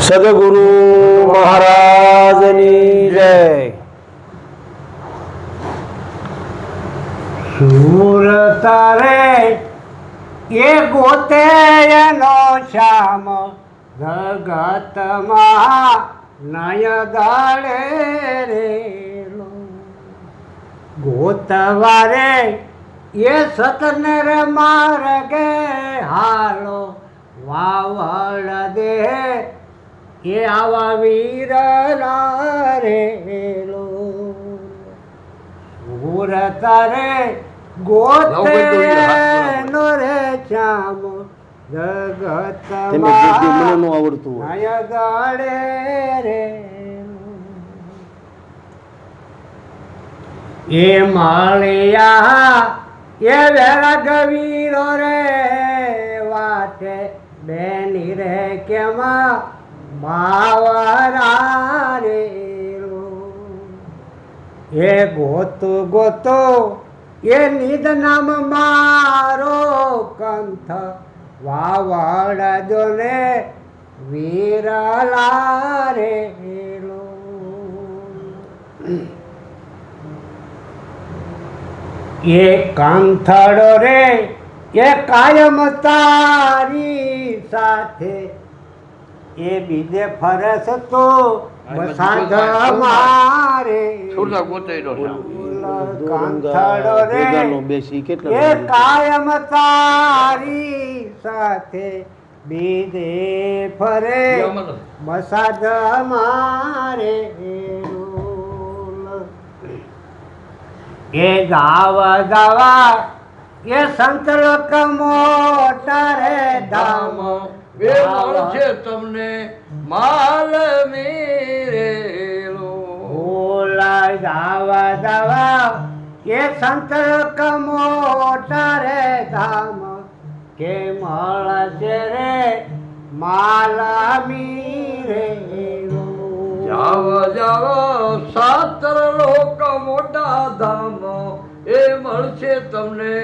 સદગુરુ મહારાજની જય. સુર તારે એ ગોતે એનો શ્યામ. જગતમાં નય ગાળે રેલો ગોતવારે એ સતનર માર્ગે હાલો. વાવળ દે એ આવા વીર રેલો સુર તારે ગોતે નો રે શ્યામ જગત મને ન આવડતું હોય. નય રે. એ માળિયા એ વેરા ગવીરો રે વાટે. બેની રે કેમાં માવરા રે. એ ગોતો ગોતો એ નિદ નામ મારો કંથ વાવડ જોને વીરલા રે. એ કાંથડો રે એ કાયમ તારી સાથે. એ બીજે ફરસ તો મારે. કાંથડો રે. એ કાયમ તારી સાથે બીજે ફરે. મસાજ મારે. એ ગાવ ગાવા એ સંત લોક મોટા રે ધામ. બે મળશે તમને માલ મેરેલો ઓલા દાવા ગાવા એ સંત લોક મોટા રે ધામ. કે મળશે રે માલ મીરે જાવ જાવ સાતર લોક મોટા ધામ. એ મળશે તમને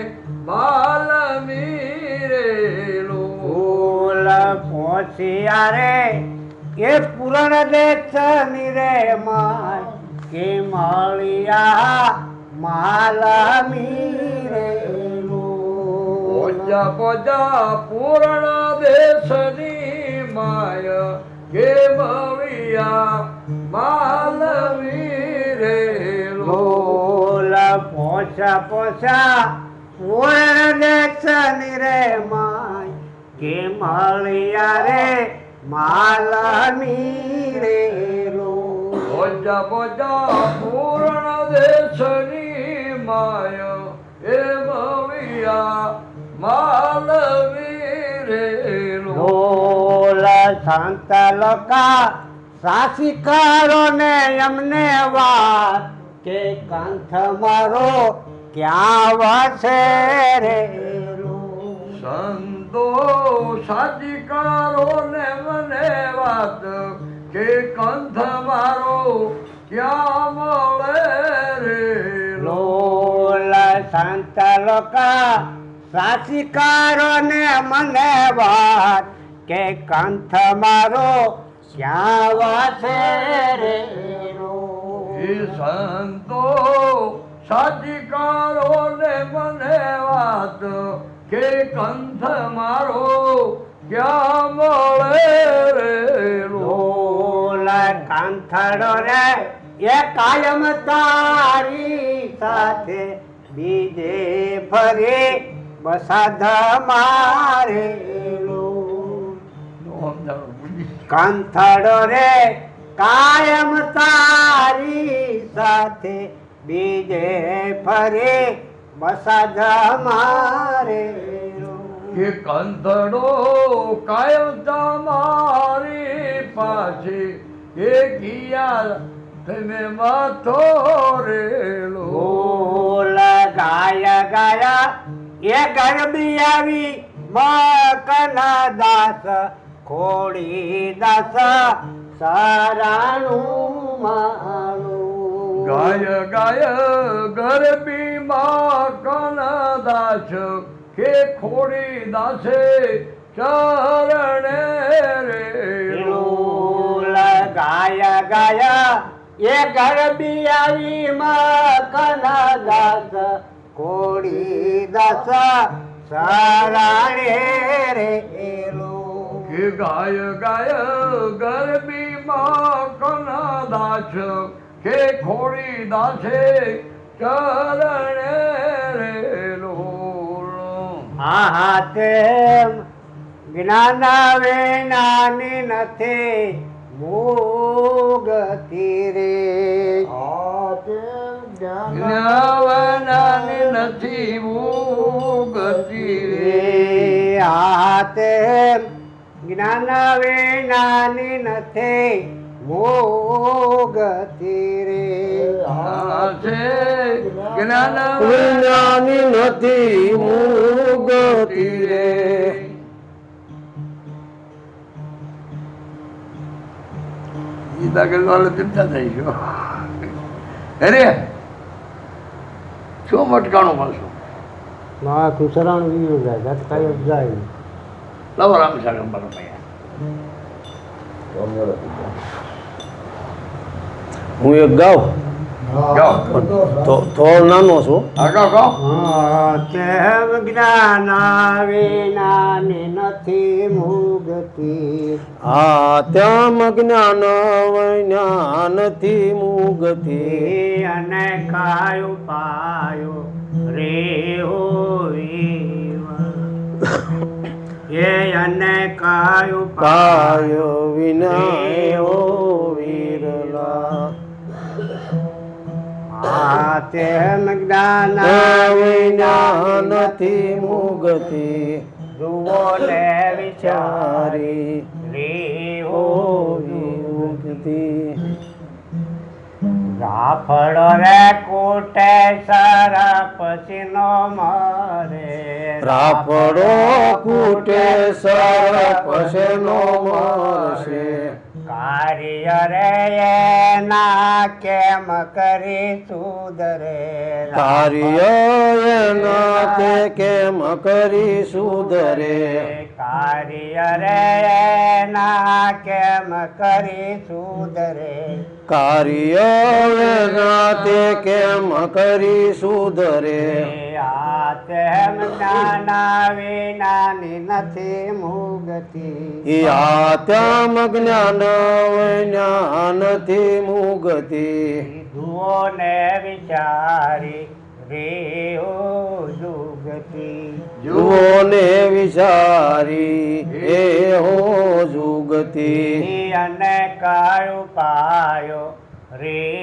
માલ મેરેલો ફૂલ પહોંચ્યા રે એ પૂરણ દેશ રે માય. કે મળ્યા માલા મીરે પોજા પોજા પૂર્ણ દેશની માય. કે મળ્યા માલ મેરેલો બોલ પોછા પોછા વરદક્ષની રે માય. કે મળ્યા રે માલની રે રો પોજા પોજા પૂર્ણ દેશની માય. એ મવિયા માલ વીરેલો ઢોલ સંત લોકા સાસિકારો ને એમને વાત. કે કંઠ મારો ક્યાં વસે રે સંતો સાચિકારો ને મને વાત કે કંથ મારો ક્યાં મળે રે લોલ સંત લોકા સાસિકારો ને મને વાત કે કંઠ મારો ક્યાં વસે એ સંતો સાચિકારો ને મને વાત કે કંથ મારો ક્યાં મળે રે ઢોલ કાંથડો રે એ કાયમ તારી સાથે બીજે ફરે બસાધ મારે કાંથડો રે કાયમ તારી સાથે બીજે ફરે બસાધ મારે. કે કંધડો કાયમ તમારી પાસે એ ગયા તમે માથો રેલો. ગાય ગાયા એ ગરબી આવી મકના દાસ ખોડી દાસ સારાણું મારું ગાય ગાય ગરબી માં કન દાસ કે ખોડી દાસે ચરણે રે ગાય ગાય, એ ગરબી આવી મકના દાસ ખોડી દાસ સરાણે રે કે ગાય ગાય ગરબી માં કના દાસ કે ખોડી દાસે ચરણે રે હા હા તે જ્ઞાન વેનાની નથી મુગતિ રે. જ્ઞાવનાની નથી મુગતિ રે. આ આતે જ્ઞાન વેનાની નથી મુગતિ રે જ્ઞાન વિજ્ઞાની નથી મુગતિ રે ગીતા કે ચિંતા થઈ અરે શું મટકાણું મળશું મા કુસરાણ વીર જાય જાય લાવો રામ સાગર મારો હું એક ગાઉં થોડો નાનો છું તેમ જ્ઞાન વિનાની નથી મુગતી આ તેમ જ્ઞાન વિના નથી મુગતી અને કાયો પાયો રે હો એ અને કાયું કાય વિના ઓ વિરલા. આ તેમ જ્ઞાન વિજ્ઞાનથી મુગતિ. જુઓ ને વિચારી. રે હો મુગતિ. રાફડો રે કૂટે સારા પછીનો મારે. રાફડો કૂટે સરપસનો મરશે. કાર્ય રે ના કેમ કરી સુધરે? કાર્ય એના તે કેમ કરી સુધરે? કાર્ય રે ના કેમ કરી સુધરે? કાર્ય તે કેમ કરી સુધરે? આ તેમ જ્ઞાના વિનાની નથી મુગતિ આત્મ જ્ઞાન જ્ઞાનથી મુગતિ ધુઓ ને વિચારી જુઓ ને વિચારી એ હો જુગતી અને કાયો પાયો રે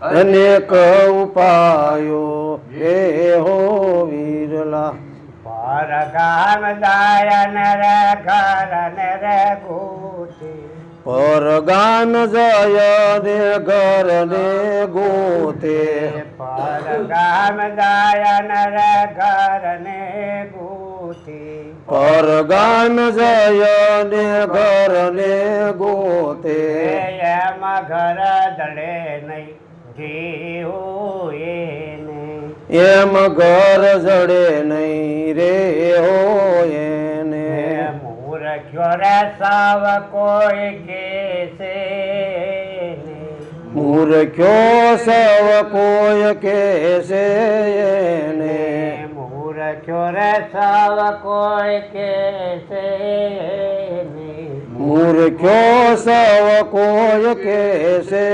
અનેક ઉપાયો એ હો વીરલા. પર ગામ દાયન રે ઘર ને ગોતે. પર ગામ જય ને ઘર ને ગોતે. પરગામ દાયન રે ઘર ને ગોતે. પરગામ જય ને ઘર ને ગોતે. એમ ઘર દળે નહીં જેવો એમ ઘર જડે નહીં રે હો એને. મૂર્ખ્યો રે સાવ કોઈ કેસે છે મૂર્ખ્યો સવ કોઈ કેસે એને. મૂર્ખ્યો રે સાવ કોઈ કે મૂર્ખ્યો સવ કોઈ કેસે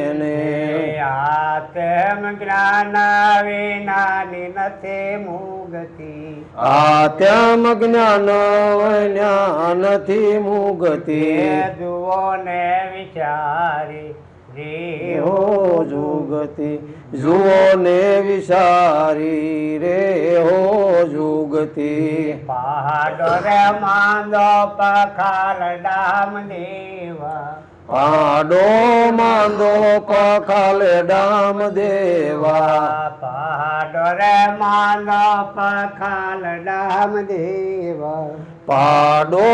એને આ તેમ જ્ઞાન વિનાની નથી મુગતિ. આત્મ જ્ઞાન જ્ઞાનથી મુગતિ. જુઓ ને વિચારી હો જુગતી જુઓ ને વિચારી રે હો જુગતી. પહાડો રે માંદો પખાલ ડામ દેવા. પાડો માંદો પખાલ ડામ દેવા. પહાડો રે માંદો પખાલ ડામ દેવા. પાડો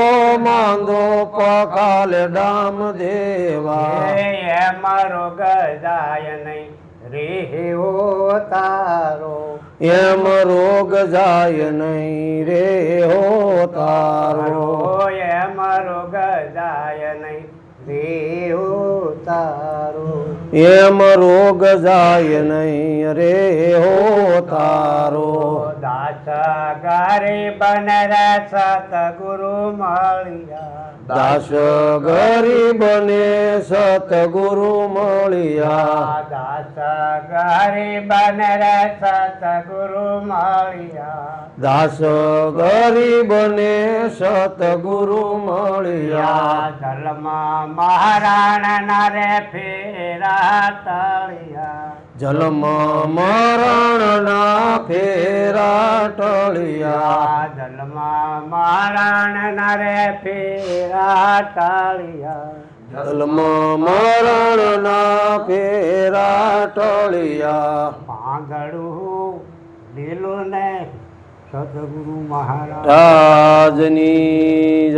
માંદો પકાલ ડામ દેવા. એ મારો ગજાય નહીં રે તારો. એમ રોગ જાય નહીં રે હો તારો એમ રોગ જાય નહીં રે હો તારો. એમ રોગ જાય નહીં રે હો તારો. દાસ ગરીબ રે સતગુરુ મળ્યા. દાસ ગરીબને સતગુરુ મળ્યા. દાસ ગરીબન રે સતગુરુ મળ્યા. દાસ ગરીબને સતગુરુ મળ્યા. ધર્મ મહારાણ ના રે ફેરા તળિયા. જન્મ મરણના ફેરા ટળિયા. જલમાં મરણ ના રે ફેરા તળિયા મરણ ના ફેરા ટળિયા. પાંગડું લીલું ને સદગુરુ મહારાજની રાજની